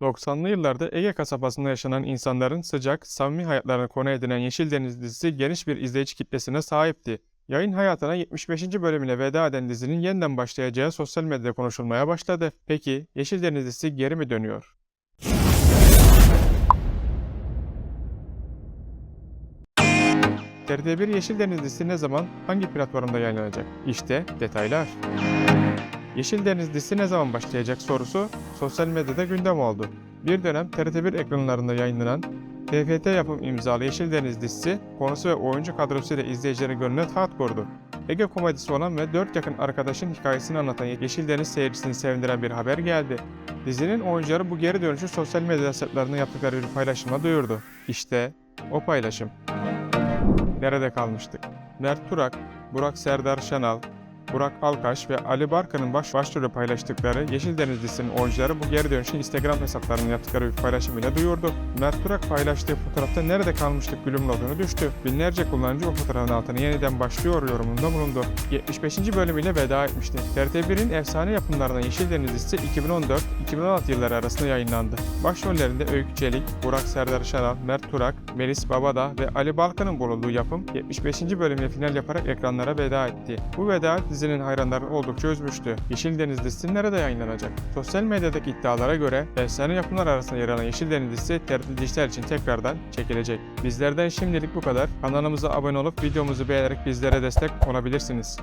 90'lı yıllarda Ege kasabasında yaşanan insanların sıcak, samimi hayatlarını konu edinen Yeşil Deniz dizisi geniş bir izleyici kitlesine sahipti. Yayın hayatına 75. bölümüyle veda eden dizinin yeniden başlayacağı sosyal medyada konuşulmaya başladı. Peki Yeşil Deniz dizisi geri mi dönüyor? TRT1 Yeşil Deniz dizisi ne zaman, hangi platformda yayınlanacak? İşte detaylar. Yeşil Deniz dizisi ne zaman başlayacak sorusu sosyal medyada gündem oldu. Bir dönem TRT1 ekranlarında yayınlanan TFT yapım imzalı Yeşil Deniz dizisi konusu ve oyuncu kadrosuyla izleyicilerin gönlüne taht kurdu. Ege komedisi olan ve dört yakın arkadaşın hikayesini anlatan Yeşil Deniz seyircisini sevindiren bir haber geldi. Dizinin oyuncuları bu geri dönüşü sosyal medya hesaplarına yaptıkları bir paylaşımla duyurdu. İşte o paylaşım. Nerede kalmıştık? Mert Turak, Burak Serdar Şanal, Burak Alkaş ve Ali Barka'nın baş başrolü paylaştıkları Yeşil Deniz dizisinin oyuncuları bu geri dönüşün Instagram hesaplarının yaptıkları bir paylaşımıyla duyurdu. Mert Turak paylaştığı fotoğrafta nerede kalmıştık gülüm notunu düştü. Binlerce kullanıcı o fotoğrafın altına yeniden başlıyor yorumunda bulundu. 75. bölümüyle veda etmişti. TRT1'in efsane yapımlarından Yeşil Deniz dizisi 2014-2016 yılları arasında yayınlandı. Başrollerinde Öykü Çelik, Burak Serdar Şaral, Mert Turak, Melis Babadağ ve Ali Balkan'ın bulunduğu yapım 75. bölümüyle final yaparak ekranlara veda etti. Bu veda dizinin hayranlarını oldukça üzmüştü. Yeşil Deniz dizisi nerede yayınlanacak? Sosyal medyadaki iddialara göre efsane yapımlar arasında yer alan Yeşil Deniz dizisi TRT Dijital için tekrardan çekilecek. Bizlerden şimdilik bu kadar. Kanalımıza abone olup videomuzu beğenerek bizlere destek olabilirsiniz.